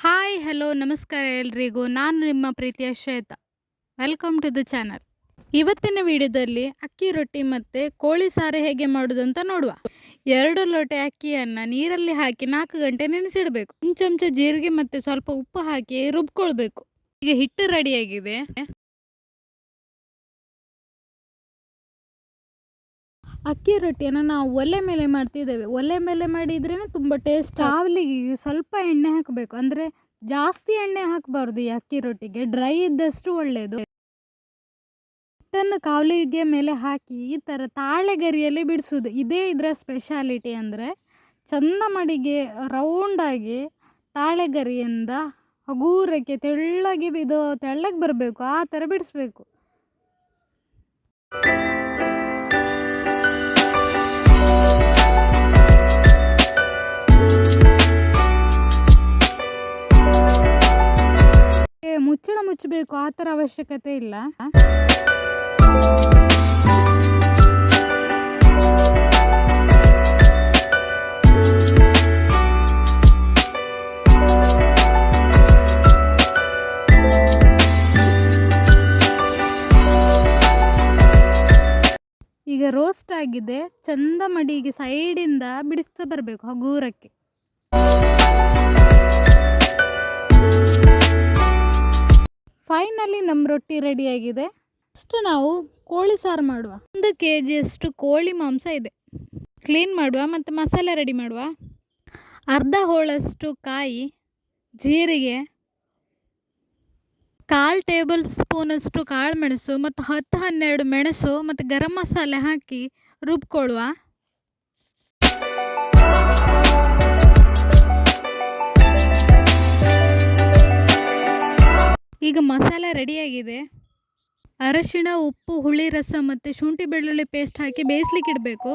Hi hello ನಮಸ್ಕಾರ ಎಲ್ರಿಗೂ. ನಾನು ನಿಮ್ಮ ಪ್ರೀತಿಯ Shweta. Welcome to the channel ಇವತ್ತಿನ ವಿಡಿಯೋದಲ್ಲಿ ಅಕ್ಕಿ ರೊಟ್ಟಿ ಮತ್ತು ಕೋಳಿ ಸಾರು ಹೇಗೆ ಮಾಡೋದು ಅಂತ ನೋಡುವ. ಎರಡು ಲೋಟೆ ಅಕ್ಕಿಯನ್ನು ನೀರಲ್ಲಿ ಹಾಕಿ ನಾಲ್ಕು ಗಂಟೆ ನೆನೆಸಿಡಬೇಕು. ಒಂದು ಚಮಚ ಜೀರಿಗೆ ಮತ್ತು ಸ್ವಲ್ಪ ಉಪ್ಪು ಹಾಕಿ ರುಬ್ಕೊಳ್ಬೇಕು. ಈಗ ಹಿಟ್ಟು ರೆಡಿಯಾಗಿದೆ ಅಕ್ಕಿ ರೊಟ್ಟಿಯನ್ನು ನಾವು ಒಲೆ ಮೇಲೆ ಮಾಡ್ತಿದ್ದೇವೆ. ಒಲೆ ಮೇಲೆ ಮಾಡಿದ್ರೇ ತುಂಬ ಟೇಸ್ಟ್ ಕಾವಲಿಗೆ ಸ್ವಲ್ಪ ಎಣ್ಣೆ ಹಾಕಬೇಕು. ಅಂದರೆ ಜಾಸ್ತಿ ಎಣ್ಣೆ ಹಾಕಬಾರ್ದು ಈ ಅಕ್ಕಿ ರೊಟ್ಟಿಗೆ. ಡ್ರೈ ಇದ್ದಷ್ಟು ಒಳ್ಳೆಯದು ಹಿಟ್ಟನ್ನು ಕಾವಲಿಗೆ ಮೇಲೆ ಹಾಕಿ ಈ ಥರ ತಾಳೆಗರಿಯಲ್ಲಿ ಬಿಡಿಸೋದು ಇದೇ ಇದರ ಸ್ಪೆಷಾಲಿಟಿ ಅಂದರೆ ಚಂದ ಮಡಿಗೆ ರೌಂಡಾಗಿ ತಾಳೆಗರಿಯಿಂದ ಹಗೂರಕ್ಕೆ ತೆಳ್ಳಗೆ ಇದು ತೆಳ್ಳಗೆ ಬರಬೇಕು. ಆ ಥರ ಬಿಡಿಸ್ಬೇಕು. ಮುಚ್ಚಬೇಕು ಆ ಥರ ಅವಶ್ಯಕತೆ ಇಲ್ಲ. ಈಗ ರೋಸ್ಟ್ ಆಗಿದೆ ಚಂದ ಮಡಿಗೆ ಸೈಡಿಂದ ಬಿಡಿಸ್ತಾ ಬರಬೇಕು ಹಗೂರಕ್ಕೆ. ಫೈನಲಿ ನಮ್ಮ ರೊಟ್ಟಿ ರೆಡಿಯಾಗಿದೆ ಅಷ್ಟು ನಾವು ಕೋಳಿ ಸಾರು ಮಾಡುವ. ಒಂದು ಕೆ ಜಿಯಷ್ಟು ಕೋಳಿ ಮಾಂಸ ಇದೆ. ಕ್ಲೀನ್ ಮಾಡುವ ಮತ್ತು ಮಸಾಲೆ ರೆಡಿ ಮಾಡುವ. ಅರ್ಧ ಹೋಳಷ್ಟು ಕಾಯಿ, ಜೀರಿಗೆ, ಕಾಲು ಟೇಬಲ್ ಸ್ಪೂನಷ್ಟು ಕಾಳು ಮೆಣಸು, ಮತ್ತು ಹತ್ತು ಹನ್ನೆರಡು ಮೆಣಸು, ಮತ್ತು ಗರಂ ಮಸಾಲೆ ಹಾಕಿ ರುಬ್ಕೊಳ್ಳುವ. ಈಗ ಮಸಾಲ ರೆಡಿಯಾಗಿದೆ ಅರಶಿಣ, ಉಪ್ಪು, ಹುಳಿ, ರಸ ಮತ್ತು ಶುಂಠಿ ಬೆಳ್ಳುಳ್ಳಿ ಪೇಸ್ಟ್ ಹಾಕಿ ಬೇಯಿಸ್ಲಿಕ್ಕೆ ಇಡಬೇಕು.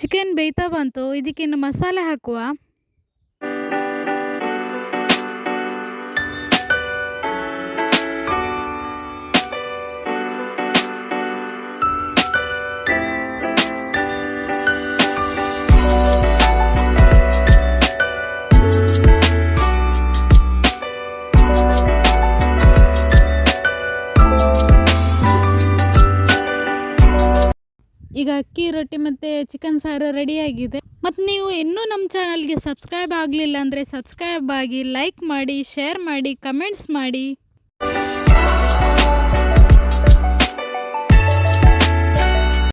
ಚಿಕನ್ ಬೇಯ್ತಾ ಬಂತು. ಇದಕ್ಕಿನ್ನು ಮಸಾಲೆ ಹಾಕುವ. ಈಗ ಅಕ್ಕಿ, ರೊಟ್ಟಿ ಮತ್ತು ಚಿಕನ್ ಸಾರು ರೆಡಿಯಾಗಿದೆ ಮತ್ತು ನೀವು ಇನ್ನೂ ನಮ್ಮ ಚಾನಲ್ಗೆ ಸಬ್ಸ್ಕ್ರೈಬ್ ಆಗಲಿಲ್ಲ ಅಂದರೆ ಸಬ್ಸ್ಕ್ರೈಬ್ ಆಗಿ ಲೈಕ್ ಮಾಡಿ ಶೇರ್ ಮಾಡಿ ಕಮೆಂಟ್ಸ್ ಮಾಡಿ.